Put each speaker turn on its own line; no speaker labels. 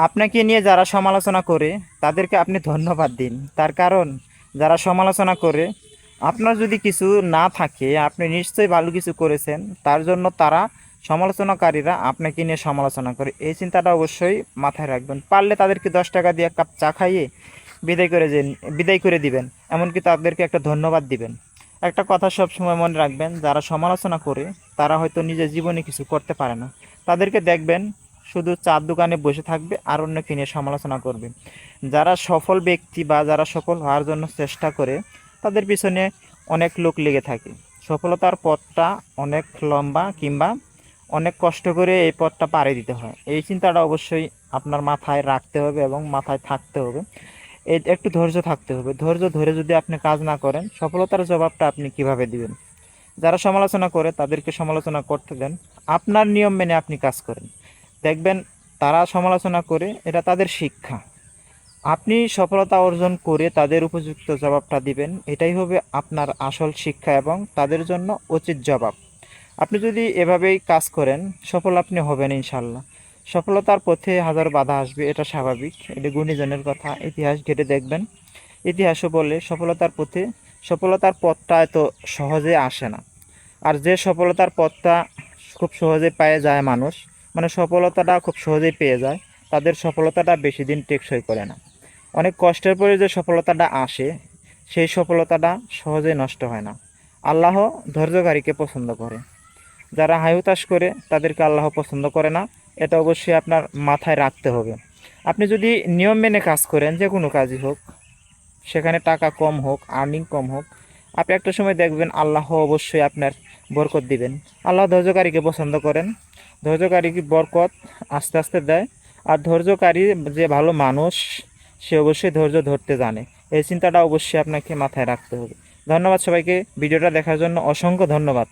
আপনাকে নিয়ে যারা সমালোচনা করে, তাদেরকে আপনি ধন্যবাদ দিন। তার কারণ, যারা সমালোচনা করে, আপনার যদি কিছু না থাকে, আপনি নিশ্চয়ই ভালো কিছু করেছেন, তার জন্য তারা সমালোচনাকারীরা আপনাকে নিয়ে সমালোচনা করে। এই চিন্তাটা অবশ্যই মাথায় রাখবেন। পারলে তাদেরকে দশ টাকা দিয়ে এক কাপ চা খাইয়ে বিদায় করে যে বিদায় করে দিবেন। এমনকি তাদেরকে একটা ধন্যবাদ দিবেন। একটা কথা সব সময় মনে রাখবেন, যারা সমালোচনা করে, তারা হয়তো নিজের জীবনে কিছু করতে পারে না। তাদেরকে দেখবেন শুধু চার দোকানে বসে থাকবে আর অন্যকে নিয়ে সমালোচনা করবে। যারা সফল ব্যক্তি বা যারা সফল হওয়ার জন্য চেষ্টা করে, তাদের পিছনে অনেক লোক লেগে থাকে। সফলতার পথটা অনেক লম্বা কিংবা অনেক কষ্ট করে এই পথটা পাড়ি দিতে হয়। এই চিন্তাটা অবশ্যই আপনার মাথায় রাখতে হবে এবং মাথায় থাকতে হবে। এই একটু ধৈর্য থাকতে হবে। ধৈর্য ধরে যদি আপনি কাজ না করেন, সফলতার জবাবটা আপনি কীভাবে দিবেন? যারা সমালোচনা করে, তাদেরকে সমালোচনা করতে দেন। আপনার নিয়ম মেনে আপনি কাজ করেন। দেখবেন তারা সমালোচনা করে, এটা তাদের শিক্ষা। আপনি সফলতা অর্জন করে তাদের উপযুক্ত জবাবটা দিবেন, এটাই হবে আপনার আসল শিক্ষা এবং তাদের জন্য উচিত জবাব। আপনি যদি এভাবেই কাজ করেন, সফল আপনি হবেন ইনশাল্লাহ সফলতার পথে হাজার বাধা আসবে, এটা স্বাভাবিক। এটা গুণীজনের কথা, ইতিহাস ঘেটে দেখবেন। ইতিহাসও বলে, সফলতার পথে, সফলতার পথটা এত সহজে আসে না। আর যে সফলতার পথটা খুব সহজে পেয়ে যায় মানুষ মানে সফলতাটা খুব সহজেই পেয়ে যায়, তাদের সফলতাটা বেশি দিন টেকসই করে না। অনেক কষ্টের পরে যে সফলতাটা আসে, সেই সফলতাটা সহজে নষ্ট হয় না। আল্লাহ ধৈর্যকারীকে পছন্দ করে। যারা হায়ুতাস করে, তাদেরকে আল্লাহ পছন্দ করে না, এটা অবশ্যই আপনার মাথায় রাখতে হবে। আপনি যদি নিয়ম মেনে কাজ করেন, যে কোনো কাজই হোক, সেখানে টাকা কম হোক আর্নিং কম হোক, আপনি একটা সময় দেখবেন আল্লাহ অবশ্যই আপনার বরকত দিবেন। আল্লাহ ধৈর্যকারীকে পছন্দ করেন। ধৈর্যকারীকে বরকত আস্তে আস্তে দেয়। আর ধৈর্যকারী যে ভালো মানুষ, সে অবশ্যই ধৈর্য ধরতে জানে। এই চিন্তাটা অবশ্যই আপনাকে মাথায় রাখতে হবে। ধন্যবাদ সবাইকে। ভিডিওটা দেখার জন্য অসংখ্য ধন্যবাদ।